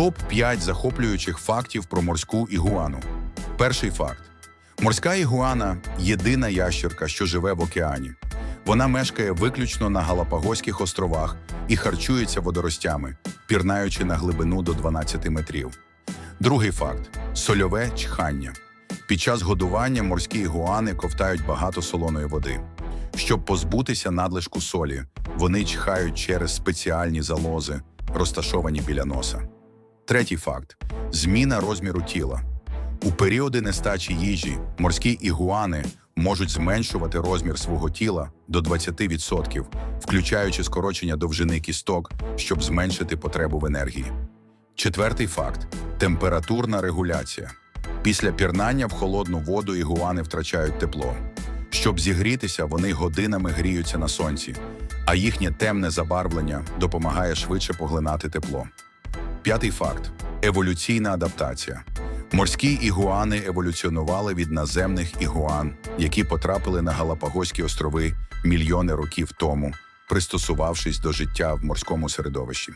Топ 5 захоплюючих фактів про морську ігуану. Перший факт: морська ігуана єдина ящерка, що живе в океані. Вона мешкає виключно на Галапагоських островах і харчується водоростями, пірнаючи на глибину до 12 метрів. Другий факт сольове чхання. Під час годування морські ігуани ковтають багато солоної води. Щоб позбутися надлишку солі, вони чхають через спеціальні залози, розташовані біля носа. Третій факт зміна розміру тіла. У періоди нестачі їжі морські ігуани можуть зменшувати розмір свого тіла до 20%, включаючи скорочення довжини кісток, щоб зменшити потребу в енергії. Четвертий факт температурна регуляція. Після пірнання в холодну воду ігуани втрачають тепло. Щоб зігрітися, вони годинами гріються на сонці, а їхнє темне забарвлення допомагає швидше поглинати тепло. П'ятий факт еволюційна адаптація. Морські ігуани еволюціонували від наземних ігуан, які потрапили на Галапагоські острови мільйони років тому, пристосувавшись до життя в морському середовищі.